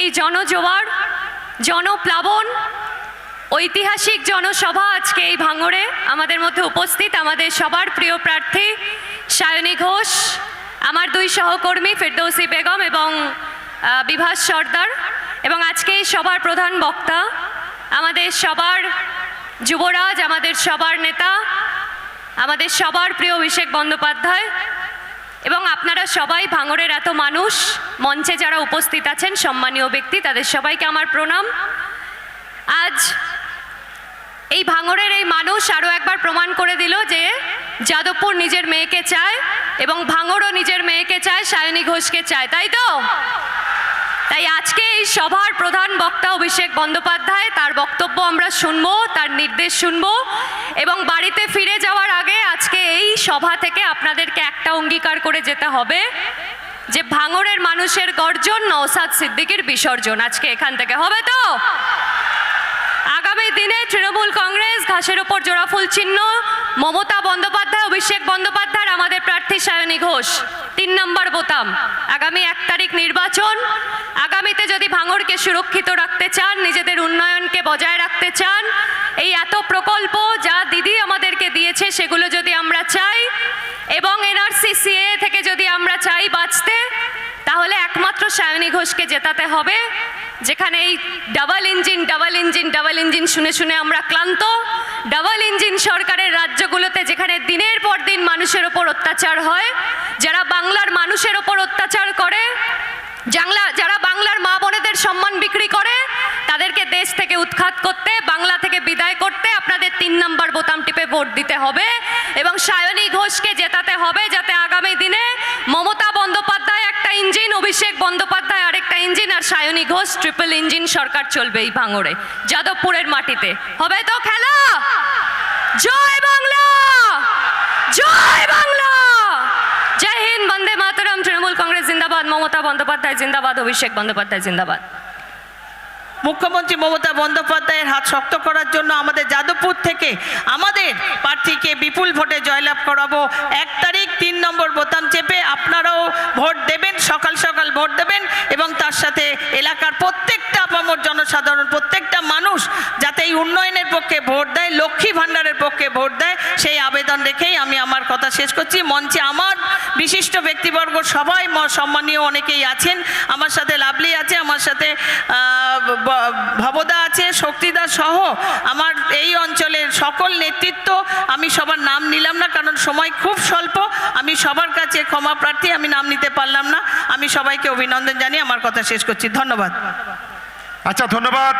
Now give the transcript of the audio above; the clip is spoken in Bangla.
এই জনজোয়ার, জনপ্লাবন, ঐতিহাসিক জনসভা আজকে এই ভাঙড়ে আমাদের মধ্যে উপস্থিত আমাদের সবার প্রিয় প্রার্থী সায়নী ঘোষ, আমার দুই সহকর্মী ফেরদৌসি বেগম এবং বিভাস সর্দার এবং আজকে এই সবার প্রধান বক্তা আমাদের সবার যুবরাজ, আমাদের সবার নেতা, আমাদের সবার প্রিয় অভিষেক বন্দ্যোপাধ্যায় এবং আপনারা সবাই ভাঙড়ের এত মানুষ, মঞ্চে যারা উপস্থিত আছেন, সম্মানীয় ব্যক্তি, তাদের সবাইকে আমার প্রণাম। আজ এই ভাঙড়ের এই মানুষ আরও একবার প্রমাণ করে দিল যে যাদবপুর নিজের মেয়েকে চায় এবং ভাঙড়ও নিজের মেয়েকে চায়, সায়নী ঘোষকে চায়, তাই তো? তাই আজকে এই সভার প্রধান বক্তা অভিষেক বন্দ্যোপাধ্যায়, তার বক্তব্য আমরা শুনব, তার নির্দেশ শুনব এবং বাড়িতে ফিরে যাওয়ার আগে আজকে এই সভা থেকে আপনাদেরকে অঙ্গীকার করে যেতে হবে যে ভাঙড়ের মানুষের গর্জন নওসাদ সিদ্দিকীর বিসর্জন আজকে এখান থেকে হবে তো। আগামী দিনে তৃণমূল কংগ্রেস ঘাসের ওপর জোড়াফুল চিহ্ন, মমতা বন্দ্যোপাধ্যায়, অভিষেক বন্দ্যোপাধ্যায়, আমাদের প্রার্থী সায়নী ঘোষ, তিন নম্বর বোতাম। আগামী এক তারিখ নির্বাচন। আগামীতে যদি ভাঙড়কে সুরক্ষিত রাখতে চান, নিজেদের উন্নয়নকে বজায় রাখতে চান, এই এত প্রকল্প যা দিদি আমাদেরকে দিয়েছে, সেগুলো যদি আমরা চাই এবং এনআরসি থেকে যদি আমরা চাই বাঁচতে, তাহলে একমাত্র সায়নী ঘোষকে জেতাতে হবে, যেখানে এই double engine double engine double engine শুনে শুনে আমরা ক্লান্ত। ডাবল ইঞ্জিন সরকারের রাজ্যগুলোতে যেখানে দিনের পর দিন মানুষের ওপর অত্যাচার হয়, যারা বাংলার মানুষের ওপর অত্যাচার করে, জাংলা, যারা বাংলার মা বোনেদের সম্মান বিক্রি করে, তাদেরকে দেশ থেকে উৎখাত করতে বাংলা থেকে বিদায় করতে আপনাদের তিন নম্বর বোতাম টিপে ভোট দিতে হবে এবং সায়নী ঘোষকে জেতাতে হবে যাতে আগামী দিনে মমতা বন্দ্যোপাধ্যায় একটা ইঞ্জিন, অভিষেক বন্দ্যোপাধ্যায় আরেকটা ইঞ্জিন আর সায়নী ঘোষ ট্রিপল ইঞ্জিন সরকার চলবে এই ভাঙড়ে, যাদবপুরের মাটিতে। হবে তো খেলা? জয় বাংলা! জয় বাংলা! জয় হিন্দ, বন্দে মাতরম, তৃণমূল কংগ্রেস জিন্দাবাদ, মমতা বন্দ্যোপাধ্যায় জিন্দাবাদ, অভিষেক বন্দ্যোপাধ্যায় জিন্দাবাদ। মুখ্যমন্ত্রী মমতা বন্দ্যোপাধ্যায়ের হাত শক্ত করার জন্য আমাদের যাদবপুর থেকে আমাদের প্রার্থীকে বিপুল ভোটে জয়লাভ করাবো। এক তারিখ, তিন নম্বর বোতাম চেপে আপনারাও ভোট দেবেন, সকাল সকাল ভোট দেবেন এবং তার সাথে এলাকার প্রত্যেকটা আপামর জনসাধারণ প্রত্যেকটা মানুষ যাতে এই উন্নয়নের পক্ষে ভোট দেয়, লক্ষ্মী ভাণ্ডারের পক্ষে ভোট দেয়, সেই আবেদন রেখেই আমি আমার কথা শেষ করছি। মঞ্চে আমার বিশিষ্ট ব্যক্তিবর্গ সবাই সম্মানীয় অনেকেই আছেন। আমার সাথে লাভলি আছে, আমার সাথে ভবদা আছে, শক্তিদা সহ আমার এই অঞ্চলের সকল নেতৃত্ব। আমি সবার নাম নিলাম না, কারণ সময় খুব স্বল্প। আমি সবার কাছে ক্ষমা প্রার্থী, আমি নাম নিতে পারলাম না। আমি সবাইকে অভিনন্দন জানিয়ে আমার কথা শেষ করছি। ধন্যবাদ। আচ্ছা ধন্যবাদ।